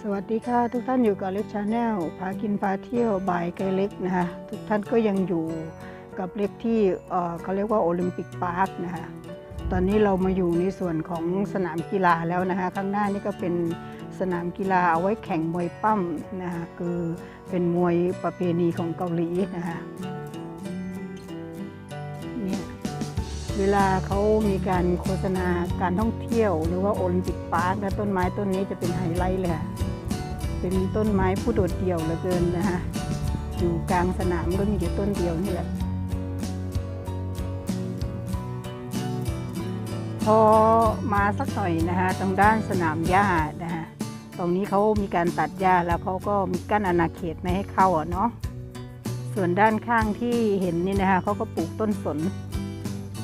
สวัสดีค่ะ ทุกท่านอยู่กับเล็กชาแนลพากินพาเที่ยวบายไกลเล็กนะคะทุกท่านก็ยังอยู่กับเล็กที่เขาเรียกว่าโอลิมปิกพาร์คนะคะตอนนี้เรามาอยู่ในส่วนของสนามกีฬาแล้วนะคะข้างหน้านี่ก็เป็นสนามกีฬาเอาไว้แข่งมวยปั้มนะคะคือเป็นมวยประเพณีของเกาหลีนะคะเนี่ยเวลาเขามีการโฆษณาการท่องเที่ยว หรือว่าโอลิมปิกพาร์คนะต้นไม้ต้นนี้จะเป็นไฮไลท์เลยค่ะ เป็นต้นไม้ผู้โดดเดี่ยวเหลือเกินนะฮะอยู่กลางสนามก็มีแค่ต้นเดียวนี่แหละ พอมาสักหน่อยนะฮะตรงด้านสนามหญ้านะฮะตรงนี้เขามีการตัดหญ้าแล้วเขาก็มีกั้นอาณาเขตไม่ให้เข้าอะเนาะส่วนด้านข้างที่เห็นนี่นะคะเขาก็ปลูกต้นสน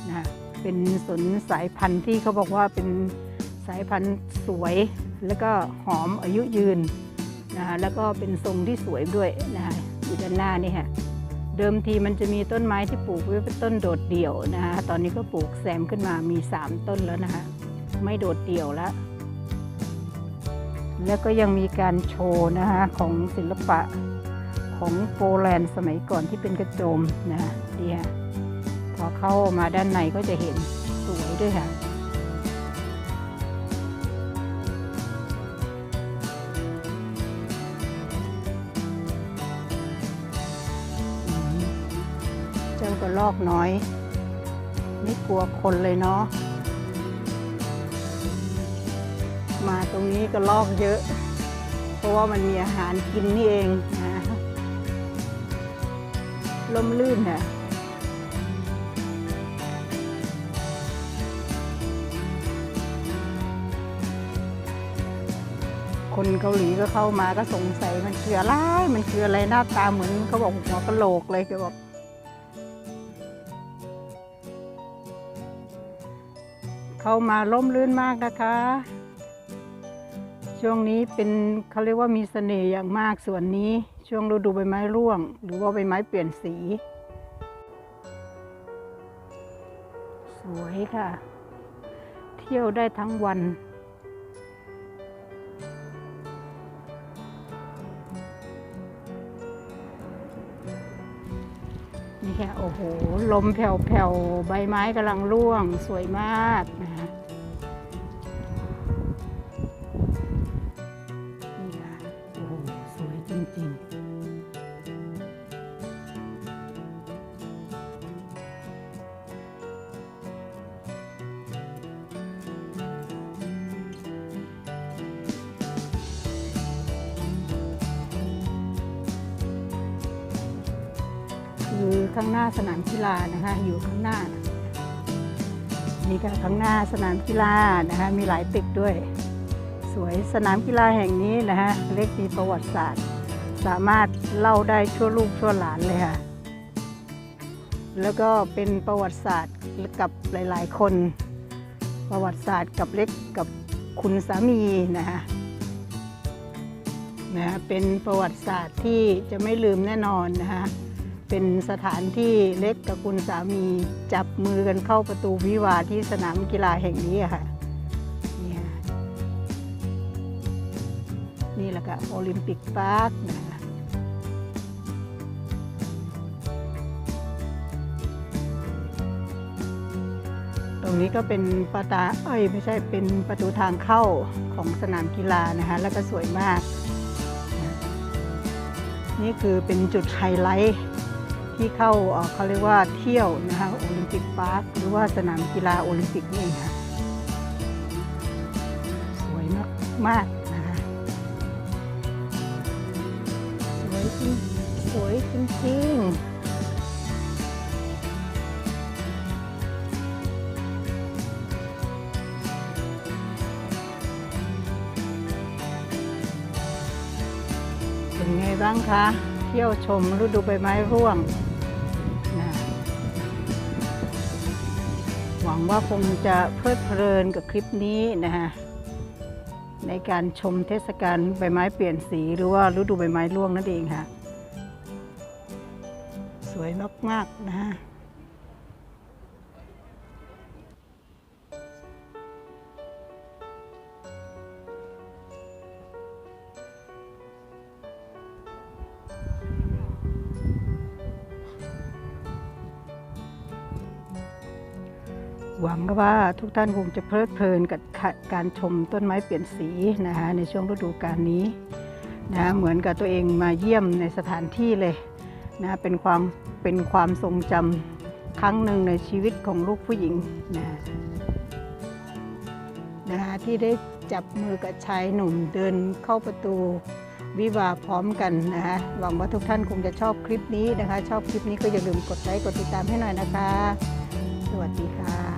นะะเป็นสนสายพันธุ์ที่เขาบอกว่าเป็นสายพันธุ์สวย แล้วก็หอมอายุยืน นะคะแล้วก็เป็นทรงที่สวยด้วยนะคะอยู่ด้านหน้านี่ค่ะเดิมทีมันจะมีต้นไม้ที่ปลูกไว้เป็นต้นโดดเดี่ยวนะคะตอนนี้ก็ปลูกแซมขึ้นมามี 3 ต้นแล้วนะคะไม่โดดเดี่ยวแล้ว แล้วก็ยังมีการโชว์นะคะของศิลปะของโปแลนด์สมัยก่อนที่เป็นกระโจมนะคะดีค่ะพอเข้ามาด้านในก็จะเห็นสวยด้วยค่ะ เจ้ากระลอกน้อย ไม่กลัวคนเลยเนาะ มาตรงนี้กระลอกเยอะ เพราะว่ามันมีอาหารกินนี่เองนะล่มลื่นค่ะคนเกาหลีก็เข้ามาก็สงสัยมันคืออะไร มันคืออะไรหน้าตาเหมือนเขาบอกหัวกะโหลกเลยเขาบอก เข้ามาล่มลื่นมากนะคะ ช่วงนี้เป็นเขาเรียกว่ามีเสน่ห์อย่างมากส่วนนี้ ช่วงฤดูใบไม้ร่วง หรือว่าใบไม้เปลี่ยนสี สวยค่ะ เที่ยวได้ทั้งวัน นี่ค่ะโอ้โหลมแผ่วๆใบไม้กำลังร่วงสวยมากนะคะ คือข้างหน้าสนามกีฬานะคะอยู่ข้างหน้า นี่ค่ะข้างหน้าสนามกีฬานะคะมีหลายตึกด้วย สวยสนามกีฬาแห่งนี้นะคะเล็กมีประวัติศาสตร์ สามารถเล่าได้ชั่วลูกชั่วหลานเลยค่ะแล้วก็เป็นประวัติศาสตร์กับหลายๆ คน ประวัติศาสตร์กับเล็กกับคุณสามีนะคะนะเป็นประวัติศาสตร์ที่จะไม่ลืมแน่นอนนะคะ เป็นสถานที่เล็กกับคุณสามีจับมือกันเข้าประตูวิวาที่สนามกีฬาแห่งนี้ค่ะนี่ค่ะนี่แหละค่ะโอลิมปิกพาร์คนะคะตรงนี้ก็เป็นประตาเอ้ยไม่ใช่เป็นประตูทางเข้าของสนามกีฬานะคะแล้วก็สวยมาก นี่คือเป็นจุดไฮไลท์ ที่เข้าเขาเรียกว่าเที่ยวนะคะโอลิมปิกพาร์คหรือว่าสนามกีฬาโอลิมปิกนี่เองค่ะสวยมากมากๆนะคะสวยจริงสวยจริงๆเป็นไงบ้างคะ ที่ยวชมฤดูใบไม้ร่วงนะหวังว่าคงจะเพลิดเพลินกับคลิปนี้นะฮะในการชมเทศกาลใบไม้เปลี่ยนสีหรือว่าฤดูใบไม้ร่วงนั่นเองค่ะ สวยมาก ๆ นะฮะ หวังว่าทุกท่านคงจะเพลิดเพลินกับการชมต้นไม้เปลี่ยนสีนะคะในช่วงฤดูกาลนี้นะเหมือนกับตัวเองมาเยี่ยมในสถานที่เลยนะเป็นความเป็นความทรงจำครั้งหนึ่งในชีวิตของลูกผู้หญิงนะนะคะที่ได้จับมือกับชายหนุ่มเดินเข้าประตูวิวาห์พร้อมกันนะคะหวังว่าทุกท่านคงจะชอบคลิปนี้นะคะ ชอบคลิปนี้ก็อย่าลืมกดไลค์กดติดตามให้หน่อยนะคะ สวัสดีค่ะ